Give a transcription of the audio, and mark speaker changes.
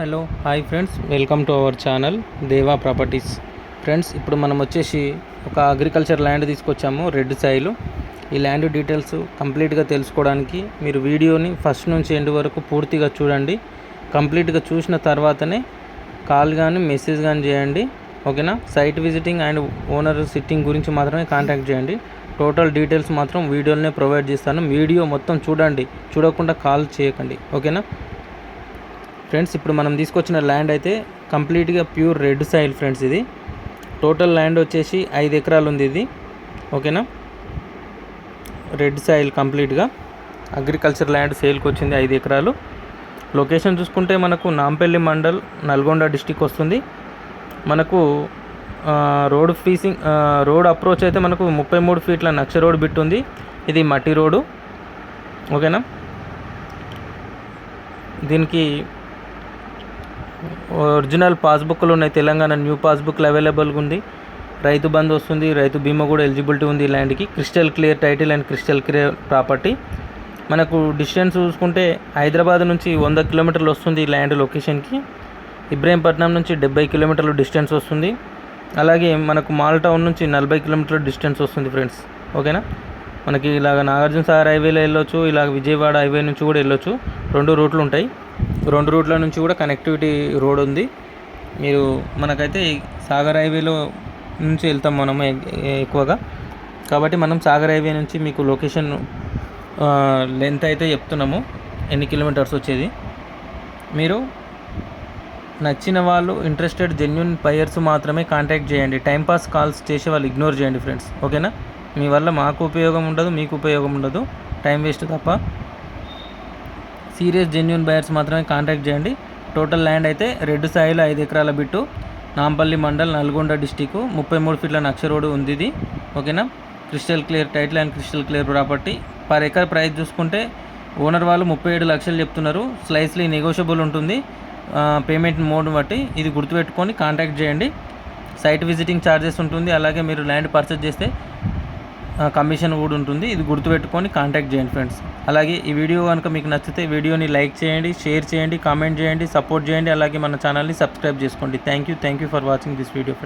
Speaker 1: Hello hi friends. Welcome to our channel Deva properties. Friends ఇప్పుడు మనం వచ్చేసి ఒక అగ్రికల్చర్ ల్యాండ్ తీసుకొచ్చాము రెడ్ సాయిలు ఈ ల్యాండ్ డీటెయిల్స్ కంప్లీట్గా తెలుసుకోవడానికి మీరు వీడియోని ఫస్ట్ నుంచి ఎండ్ వరకు పూర్తిగా చూడండి. కంప్లీట్గా చూసిన తర్వాతనే కాల్ కానీ మెసేజ్ కానీ చేయండి. ఓకేనా? Site visiting and owner sitting గురించి మాత్రమే కాంటాక్ట్ చేయండి. టోటల్ డీటెయిల్స్ మాత్రం వీడియోలోనే ప్రొవైడ్ చేస్తాను. వీడియో మొత్తం చూడండి. చూడకుండా కాల్ చేయకండి. ఓకేనా? ఫ్రెండ్స్ ఇప్పుడు మనం తీసుకొచ్చిన ల్యాండ్ అయితే కంప్లీట్గా ప్యూర్ రెడ్ సాయిల్ ఫ్రెండ్స్ ఇది. టోటల్ ల్యాండ్ వచ్చేసి ఐదు ఎకరాలు ఉంది ఇది. ఓకేనా? రెడ్ సాయిల్ కంప్లీట్గా. అగ్రికల్చర్ ల్యాండ్ సేల్కి వచ్చింది ఐదు ఎకరాలు. లొకేషన్ చూసుకుంటే మనకు నాంపల్లి మండల్ నల్గొండ డిస్టిక్ వస్తుంది. మనకు రోడ్ ఫీసింగ్ రోడ్ అప్రోచ్ అయితే మనకు ముప్పై మూడు ఫీట్ల నక్ష రోడ్ బిట్ ఉంది. ఇది మట్టి రోడ్డు ఓకేనా? దీనికి ఒరిజినల్ పాస్బుక్లు ఉన్నాయి. తెలంగాణ న్యూ పాస్బుక్లు అవైలబుల్గా ఉంది. రైతు బంధు వస్తుంది. రైతు బీమా కూడా ఎలిజిబిలిటీ ఉంది ల్యాండ్కి. Crystal clear title and crystal clear property. మనకు డిస్టెన్స్ చూసుకుంటే హైదరాబాద్ నుంచి వంద కిలోమీటర్లు వస్తుంది ల్యాండ్ లొకేషన్కి. ఇబ్రాహీంపట్నం నుంచి డెబ్బై కిలోమీటర్లు డిస్టెన్స్ వస్తుంది. అలాగే మనకు మాల్ టౌన్ నుంచి నలభై కిలోమీటర్ల డిస్టెన్స్ వస్తుంది ఫ్రెండ్స్. ఓకేనా? మనకి ఇలాగ నాగార్జున సాగర్ హైవేలో వెళ్ళొచ్చు. ఇలాగ విజయవాడ హైవే నుంచి కూడా వెళ్ళొచ్చు. రెండు రూట్లు ఉంటాయి. రెండు రూట్ల నుంచి కూడా కనెక్టివిటీ రోడ్ ఉంది. మీరు మనకైతే సాగర్ హైవేలో నుంచి వెళ్తాం మనము ఎక్కువగా. కాబట్టి మనం సాగర్ హైవే నుంచి మీకు లొకేషన్ లెంత్ అయితే చెప్తున్నాము. ఎన్ని కిలోమీటర్స్ వచ్చేది? మీరు నచ్చిన వాళ్ళు ఇంట్రెస్టెడ్ జెన్యున్ పయర్స్ మాత్రమే కాంటాక్ట్ చేయండి. టైంపాస్ కాల్స్ చేసే వాళ్ళు ఇగ్నోర్ చేయండి ఫ్రెండ్స్ ఓకేనా మీ వల్ల మాకు ఉపయోగం ఉండదు మీకు ఉపయోగం ఉండదు. టైం వేస్ట్ తప్ప. సీరియస్ జెన్యున్ బయర్స్ మాత్రమే కాంటాక్ట్ చేయండి. టోటల్ ల్యాండ్ అయితే రెడ్ సాయిల్ ఐదు ఎకరాల బిట్టు నాంపల్లి మండల్ నల్గొండ డిస్టిక్ ముప్పై మూడు ఫీట్ల నక్ష రోడ్డు ఉంది ఇది ఓకేనా? Crystal clear title and crystal clear property. Per acre price చూసుకుంటే ఓనర్ వాళ్ళు ముప్పై ఏడు లక్షలు చెప్తున్నారు. స్లైస్లీ నెగోషియబుల్ ఉంటుంది. పేమెంట్ మోడ్ బట్టి ఇది గుర్తుపెట్టుకొని కాంటాక్ట్ చేయండి. సైట్ విజిటింగ్ ఛార్జెస్ ఉంటుంది. అలాగే మీరు ల్యాండ్ పర్చేస్ చేస్తే కమిషన్ కూడా ఉంటుంది. ఇది గుర్తుపెట్టుకొని కాంటాక్ట్ చేయండి ఫ్రెండ్స్ అలాగే ఈ వీడియో కనుక మీకు నచ్చితే వీడియోని లైక్ చేయండి షేర్ చేయండి కామెంట్ చేయండి సపోర్ట్ చేయండి. అలాగే మన ఛానల్ని సబ్స్క్రైబ్ చేసుకోండి. Thank you thank you for watching this video friends